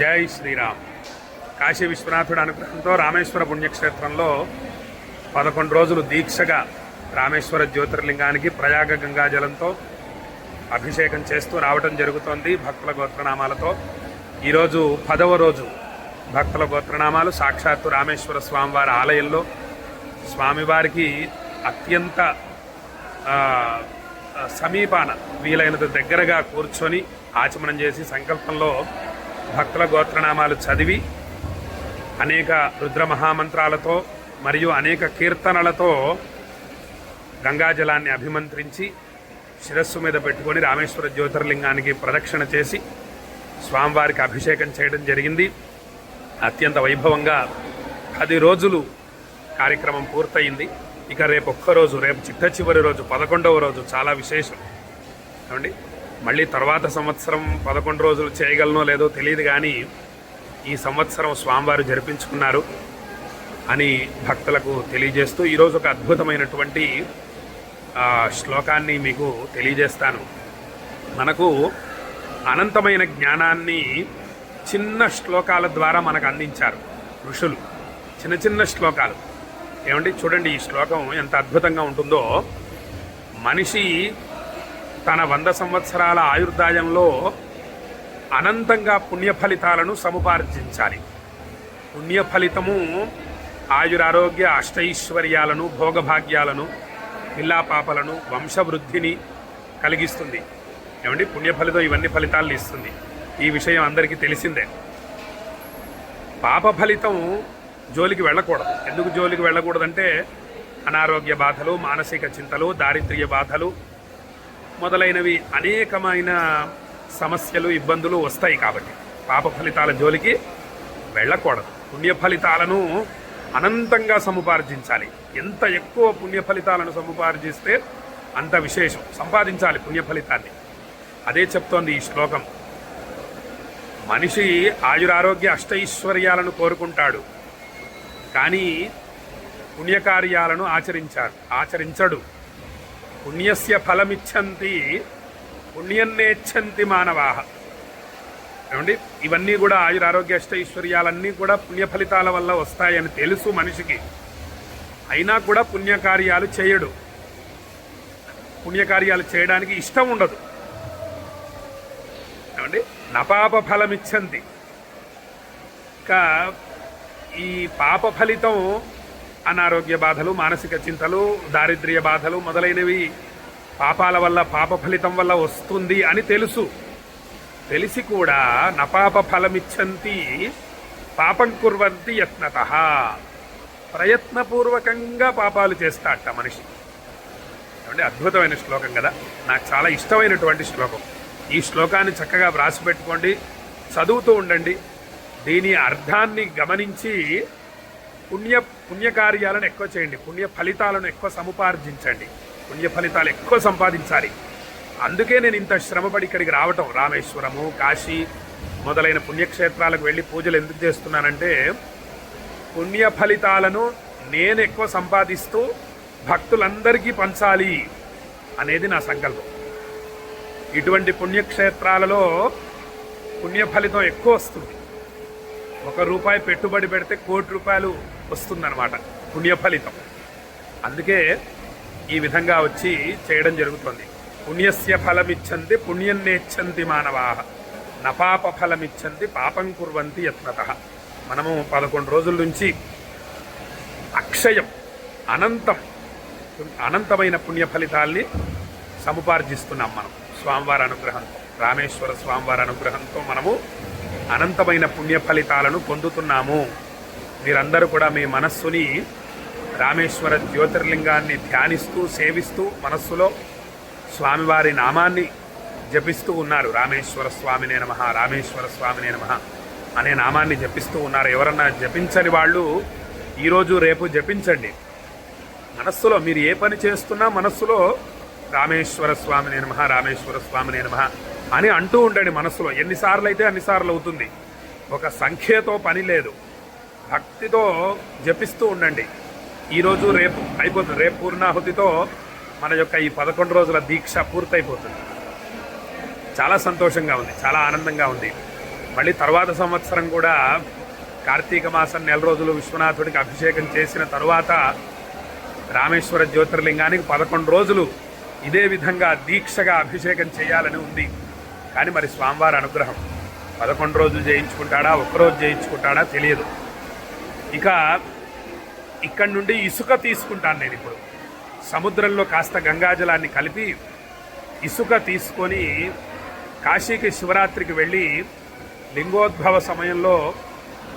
జై శ్రీరామ్. కాశీ విశ్వనాథుడు అనుగ్రహంతో రామేశ్వర పుణ్యక్షేత్రంలో పదకొండు రోజులు దీక్షగా రామేశ్వర జ్యోతిర్లింగానికి ప్రయాగ గంగాజలంతో అభిషేకం చేస్తూ రావటం జరుగుతోంది భక్తుల గోత్రనామాలతో. ఈరోజు పదవ రోజు భక్తుల గోత్రనామాలు సాక్షాత్తు రామేశ్వర స్వామివారి ఆలయంలో. స్వామివారికి అత్యంత సమీపాన వీలైనంత దగ్గరగా కూర్చొని ఆచమనం చేసి సంకల్పంలో భక్తుల గోత్రనామాలు చదివి అనేక రుద్రమహామంత్రాలతో మరియు అనేక కీర్తనలతో గంగాజలాన్ని అభిమంత్రించి శిరస్సు మీద పెట్టుకొని రామేశ్వర జ్యోతిర్లింగానికి ప్రదక్షిణ చేసి స్వామివారికి అభిషేకం చేయడం జరిగింది. అత్యంత వైభవంగా పది రోజులు కార్యక్రమం పూర్తయింది. ఇక రేపు ఒక్కరోజు రేపు చిట్ట చివరి రోజు పదకొండవ రోజు చాలా విశేషం. ఏమండి? మళ్ళీ తర్వాత సంవత్సరం పదకొండు రోజులు చేయగలనో లేదో తెలియదు కానీ ఈ సంవత్సరం స్వామివారు జరిపించుకున్నారు అని భక్తులకు తెలియజేస్తూ ఈరోజు ఒక అద్భుతమైనటువంటి శ్లోకాన్ని మీకు తెలియజేస్తాను. మనకు అనంతమైన జ్ఞానాన్ని చిన్న శ్లోకాల ద్వారా మనకు అందించారు ఋషులు. చిన్న చిన్న శ్లోకాలు. ఏమండి? చూడండి ఈ శ్లోకం ఎంత అద్భుతంగా ఉంటుందో. మనిషి తన వంద సంవత్సరాల ఆయుర్దాయంలో అనంతంగా పుణ్య ఫలితాలను సముపార్జించాలి. పుణ్య ఫలితము ఆయురారోగ్య అష్టైశ్వర్యాలను భోగభాగ్యాలను పిల్లాపాపలను వంశవృద్ధిని కలిగిస్తుంది. ఏమండి? పుణ్య ఫలితం ఇవన్నీ ఫలితాలను ఇస్తుంది. ఈ విషయం అందరికీ తెలిసిందే. పాప ఫలితం జోలికి వెళ్ళకూడదు. ఎందుకు జోలికి వెళ్ళకూడదంటే అనారోగ్య బాధలు మానసిక చింతలు దారిద్ర్య బాధలు మొదలైనవి అనేకమైన సమస్యలు ఇబ్బందులు వస్తాయి కాబట్టి పాప ఫలితాల జోలికి వెళ్ళకూడదు. పుణ్య ఫలితాలను అనంతంగా సముపార్జించాలి. ఎంత ఎక్కువ పుణ్య ఫలితాలను సముపార్జిస్తే అంత విశేషం. సంపాదించాలి పుణ్య ఫలితాన్ని. అదే చెప్తోంది ఈ శ్లోకం. మనిషి ఆయురారోగ్య అష్టైశ్వర్యాలను కోరుకుంటాడు. కానీ పుణ్యకార్యాలను ఆచరించాడు ఆచరించడు. పుణ్యస్య ఫలమిచ్చంతి పుణ్యన్నేచ్చంతి మానవాహ ఏమండి? ఇవన్నీ కూడా ఆయురారోగ్య అష్టైశ్వర్యాలన్నీ కూడా పుణ్య ఫలితాల వల్ల వస్తాయని తెలుసు మనిషికి. అయినా కూడా పుణ్యకార్యాలు చేయడు. పుణ్యకార్యాలు చేయడానికి ఇష్టం ఉండదు. ఏమండి? నపాప ఫలమిచ్చంది ఇంకా ఈ పాప ఫలితం అనారోగ్య బాధలు మానసిక చింతలు దారిద్ర్య బాధలు మొదలైనవి పాపాల వల్ల పాప ఫలితం వల్ల వస్తుంది అని తెలుసు. తెలిసి కూడా నపాప ఫలమిచ్చంతి పాపం కుర్వంతి యత్నత. ప్రయత్నపూర్వకంగా పాపాలు చేస్తాట మనిషి. అంటే అద్భుతమైన శ్లోకం కదా. నాకు చాలా ఇష్టమైనటువంటి శ్లోకం. ఈ శ్లోకాన్ని చక్కగా వ్రాసి పెట్టుకోండి చదువుతూ ఉండండి. దీని అర్థాన్ని గమనించి పుణ్య పుణ్యకార్యాలను ఎక్కువ చేయండి. పుణ్య ఫలితాలను ఎక్కువ సముపార్జించండి. పుణ్య ఫలితాలు ఎక్కువ సంపాదించాలి. అందుకే నేను ఇంత శ్రమపడి ఇక్కడికి రావటం. రామేశ్వరము కాశీ మొదలైన పుణ్యక్షేత్రాలకు వెళ్ళి పూజలు ఎందుకు చేస్తున్నానంటే పుణ్య ఫలితాలను నేను ఎక్కువ సంపాదిస్తూ భక్తులందరికీ పంచాలి అనేది నా సంకల్పం. ఇటువంటి పుణ్యక్షేత్రాలలో పుణ్య ఫలితం ఎక్కువ వస్తుంది. ఒక రూపాయి పెట్టుబడి పెడితే కోటి రూపాయలు వస్తుందన్నమాట పుణ్య ఫలితం అందుకే ఈ విధంగా వచ్చి చేయడం జరుగుతుంది. పుణ్యస్య ఫలమిచ్చంది పుణ్యం నేచ్చంతి మానవాహ నపాప ఫలమిచ్చంది పాపం కుర్వంతి యత్నత. మనము పదకొండు రోజుల నుంచి అక్షయం అనంతం అనంతమైన పుణ్య ఫలితాల్ని సముపార్జిస్తున్నాం మనం. స్వామివారి అనుగ్రహంతో రామేశ్వర స్వామివారి అనుగ్రహంతో మనము అనంతమైన పుణ్య ఫలితాలను పొందుతున్నాము. మీరందరూ కూడా మీ మనస్సుని రామేశ్వర జ్యోతిర్లింగాన్ని ధ్యానిస్తూ సేవిస్తూ మనస్సులో స్వామివారి నామాన్ని జపిస్తూ ఉన్నారు. రామేశ్వర స్వామినే నమ రామేశ్వర స్వామినే నమ అనే నామాన్ని జపిస్తూ ఉన్నారు. ఎవరన్నా జపించని వాళ్ళు ఈరోజు రేపు జపించండి. మనస్సులో మీరు ఏ పని చేస్తున్నా మనస్సులో రామేశ్వర స్వామినే నమ రామేశ్వర స్వామినే నమ అని అంటూ ఉండండి మనస్సులో. ఎన్నిసార్లు అయితే అన్నిసార్లు అవుతుంది ఒక సంఖ్యతో పని లేదు. భక్తితో జపిస్తూ ఉండండి. ఈరోజు రేపు అయిపోతుంది. రేపు పూర్ణాహుతితో మన యొక్క ఈ పదకొండు రోజుల దీక్ష పూర్తయిపోతుంది. చాలా సంతోషంగా ఉంది. చాలా ఆనందంగా ఉంది. మళ్ళీ తర్వాత సంవత్సరం కూడా కార్తీక మాసం నెల రోజులు విశ్వనాథుడికి అభిషేకం చేసిన తరువాత రామేశ్వర జ్యోతిర్లింగానికి పదకొండు రోజులు ఇదే విధంగా దీక్షగా అభిషేకం చేయాలని ఉంది. కానీ మరి స్వామివారి అనుగ్రహం. పదకొండు రోజులు చేయించుకుంటాడా ఒక్కరోజు చేయించుకుంటాడా తెలియదు. ఇక ఇక్కడి నుండి ఇసుక తీసుకుంటాను నేను ఇప్పుడు. సముద్రంలో కాస్త గంగాజలాన్ని కలిపి ఇసుక తీసుకొని కాశీకి శివరాత్రికి వెళ్ళి లింగోద్భవ సమయంలో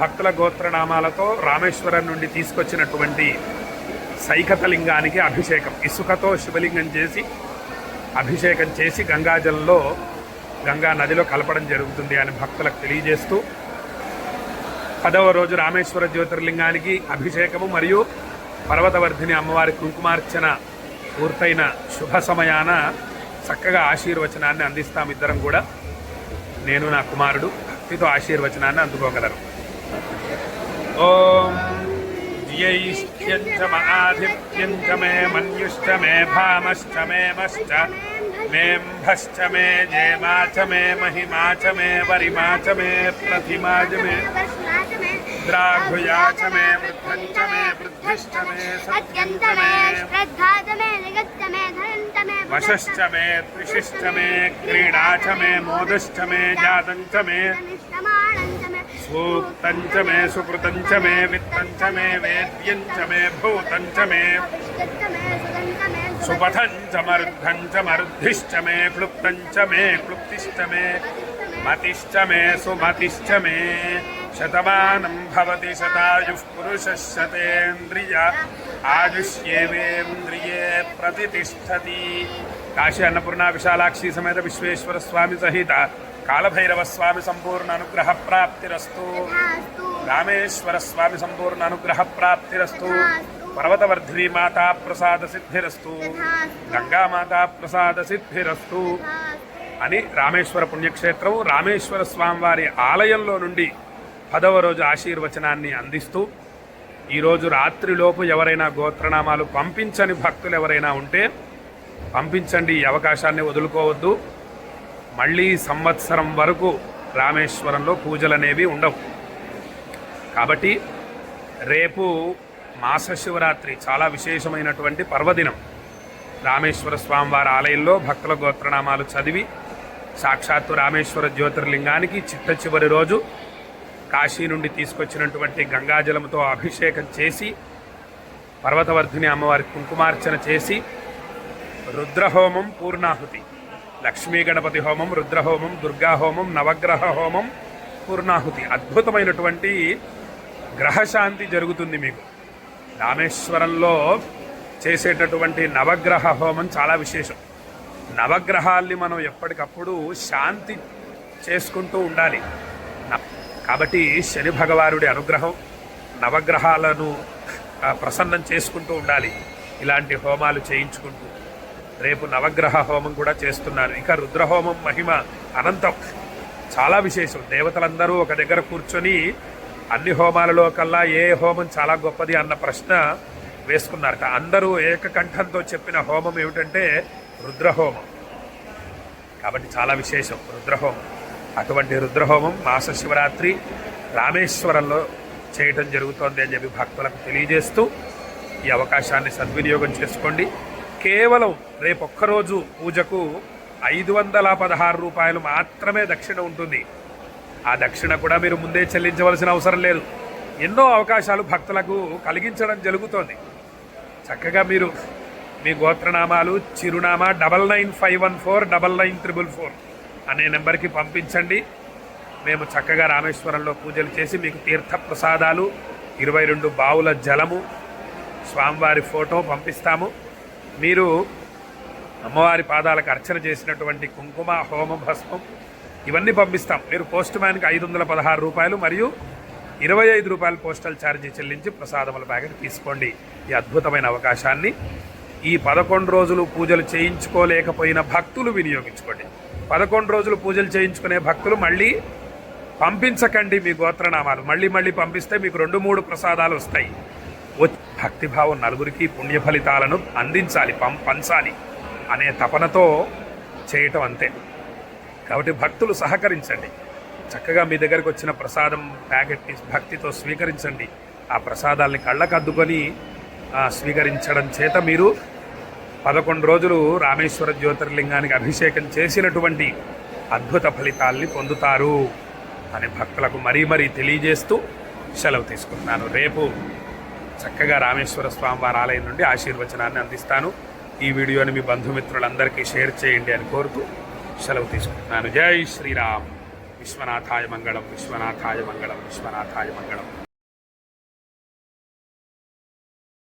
భక్తుల గోత్రనామాలతో రామేశ్వరం నుండి తీసుకొచ్చినటువంటి సైకత లింగానికి అభిషేకం. ఇసుకతో శివలింగం చేసి అభిషేకం చేసి గంగాజలంలో గంగా నదిలో కలపడం జరుగుతుంది అని భక్తులకు తెలియజేస్తూ పదవ రోజు రామేశ్వర జ్యోతిర్లింగానికి అభిషేకము మరియు పర్వతవర్ధిని అమ్మవారి కుంకుమార్చన పూర్తయిన శుభ సమయాన చక్కగా ఆశీర్వచనాన్ని అందిస్తాం ఇద్దరం కూడా. నేను నా కుమారుడు భక్తితో ఆశీర్వచనాన్ని అందుకోగలరు. ఓం జ్యైష్ట్యంచ మహాధిత్యంచ మే మన్యుష్ట మే భామశ్చ మే మశ్చ మేంభశ్చ మే జేమా చ మే మహిమా చ మే వరిమా చ మే ప్రతిమా చ మే ద్రాఘుయా చ మే వృద్ధం చ మే వృద్ధిశ్చ మే సత్యం చ మే వశశ్చ మే త్రిషిశ్చ మే క్రీడా చ మే మోదశ్చ మే జాతం చ మే సూక్తం చ మే సుకృతం చ మే విత్తం सुपथं च मरुद्धं च मरुद्धिश्च मे क्लुप्तं च मे क्लुप्तिश्च मे, मतिश्च मे, सुमतिश्च मे। शतमानं भवति शतायुः पुरुषः शतेन्द्रिय, आयुष्येवेन्द्रिये प्रतितिष्ठति। काशी अन्नपूर्णा विशालाक्षी समेत विश्वेश्वर स्वामी सहित कालभैरव स्वामी संपूर्ण अनुग्रह प्राप्तिरस्तु। रामेश्वर स्वामी संपूर्ण अनुग्रह प्राप्तिरस्तु। పర్వతవర్ధిని మాతా ప్రసాద సిద్ధిరస్తు గంగా మాతా ప్రసాద సిద్ధిరస్తు అని రామేశ్వర పుణ్యక్షేత్రం రామేశ్వర స్వామివారి ఆలయంలో నుండి పదవ రోజు ఆశీర్వచనాన్ని అందిస్తూ ఈరోజు రాత్రిలోపు ఎవరైనా గోత్రనామాలు పంపించని భక్తులు ఎవరైనా ఉంటే పంపించండి ఈ అవకాశాన్ని వదులుకోవద్దు. మళ్ళీ సంవత్సరం వరకు రామేశ్వరంలో పూజలు అనేవి ఉండవు. కాబట్టి రేపు మాస శివరాత్రి చాలా విశేషమైనటువంటి పర్వదినం. రామేశ్వర స్వామివారి ఆలయంలో భక్తుల గోత్రనామాలు చదివి సాక్షాత్తు రామేశ్వర జ్యోతిర్లింగానికి చిట్ట చివరి రోజు కాశీ నుండి తీసుకొచ్చినటువంటి గంగాజలంతో అభిషేకం చేసి పర్వతవర్ధిని అమ్మవారి కుంకుమార్చన చేసి రుద్రహోమం పూర్ణాహుతి లక్ష్మీ గణపతి హోమం రుద్రహోమం దుర్గాహోమం నవగ్రహ హోమం పూర్ణాహుతి. అద్భుతమైనటువంటి గ్రహశాంతి జరుగుతుంది మీకు. రామేశ్వరంలో చేసేటటువంటి నవగ్రహ హోమం చాలా విశేషం. నవగ్రహాల్ని మనం ఎప్పటికప్పుడు శాంతి చేసుకుంటూ ఉండాలి. కాబట్టి శని భగవానుడి అనుగ్రహం నవగ్రహాలను ప్రసన్నం చేసుకుంటూ ఉండాలి. ఇలాంటి హోమాలు చేయించుకుంటూ. రేపు నవగ్రహ హోమం కూడా చేస్తున్నారు. ఇక రుద్రహోమం మహిమ అనంతం. చాలా విశేషం. దేవతలందరూ ఒక దగ్గర కూర్చొని అన్ని హోమాలలో కల్లా ఏ హోమం చాలా గొప్పది అన్న ప్రశ్న వేసుకున్నారట. అందరూ ఏకకంఠంతో చెప్పిన హోమం ఏమిటంటే రుద్రహోమం. కాబట్టి చాలా విశేషం రుద్రహోమం. అటువంటి రుద్రహోమం మాస శివరాత్రి రామేశ్వరంలో చేయటం జరుగుతోంది అని చెప్పి భక్తులకు తెలియజేస్తూ ఈ అవకాశాన్ని సద్వినియోగం చేసుకోండి. కేవలం రేపొక్కరోజు పూజకు ఐదు వందల పదహారు రూపాయలు మాత్రమే దక్షిణ ఉంటుంది. ఆ దక్షిణ కూడా మీరు ముందే చెల్లించవలసిన అవసరం లేదు. ఎన్నో అవకాశాలు భక్తులకు కలిగించడం జరుగుతోంది. చక్కగా మీరు మీ గోత్రనామాలు చిరునామా double nine five one four double nine triple four అనే నెంబర్కి పంపించండి. మేము చక్కగా రామేశ్వరంలో పూజలు చేసి మీకు తీర్థ ప్రసాదాలు ఇరవై రెండు బావుల జలము స్వామివారి ఫోటో పంపిస్తాము. మీరు అమ్మవారి పాదాలకు అర్చన చేసినటువంటి కుంకుమ హోమ భస్మం ఇవన్నీ పంపిస్తాం. మీరు పోస్ట్ మ్యాన్కి ఐదు వందల పదహారు రూపాయలు మరియు ఇరవై ఐదు రూపాయలు పోస్టల్ ఛార్జీ చెల్లించి ప్రసాదముల ప్యాకెట్ తీసుకోండి. ఈ అద్భుతమైన అవకాశాన్ని ఈ పదకొండు రోజులు పూజలు చేయించుకోలేకపోయిన భక్తులు వినియోగించుకోండి. పదకొండు రోజులు పూజలు చేయించుకునే భక్తులు మళ్ళీ పంపించకండి మీ గోత్రనామాలు. మళ్ళీ మళ్ళీ పంపిస్తే మీకు రెండు మూడు ప్రసాదాలు వస్తాయి. భక్తిభావం నలుగురికి పుణ్య ఫలితాలను అందించాలి పం పంచాలి అనే తపనతో చేయటం అంతే. కాబట్టి భక్తులు సహకరించండి. చక్కగా మీ దగ్గరకు వచ్చిన ప్రసాదం ప్యాకెట్ని భక్తితో స్వీకరించండి. ఆ ప్రసాదాల్ని కళ్ళకద్దుకొని స్వీకరించడం చేత మీరు పదకొండు రోజులు రామేశ్వర జ్యోతిర్లింగానికి అభిషేకం చేసినటువంటి అద్భుత ఫలితాల్ని పొందుతారు అని భక్తులకు మరీ మరీ తెలియజేస్తూ సెలవు తీసుకుంటున్నాను. రేపు చక్కగా రామేశ్వర స్వామి వారి ఆలయం నుండి ఆశీర్వచనాన్ని అందిస్తాను. ఈ వీడియోని మీ బంధుమిత్రులందరికీ షేర్ చేయండి అని కోరుతూ సెలవు తీసుకుంటున్నాను. జై శ్రీరామ్. విశ్వనాథాయ మంగళం విశ్వనాథాయ మంగళం విశ్వనాథాయ మంగళం.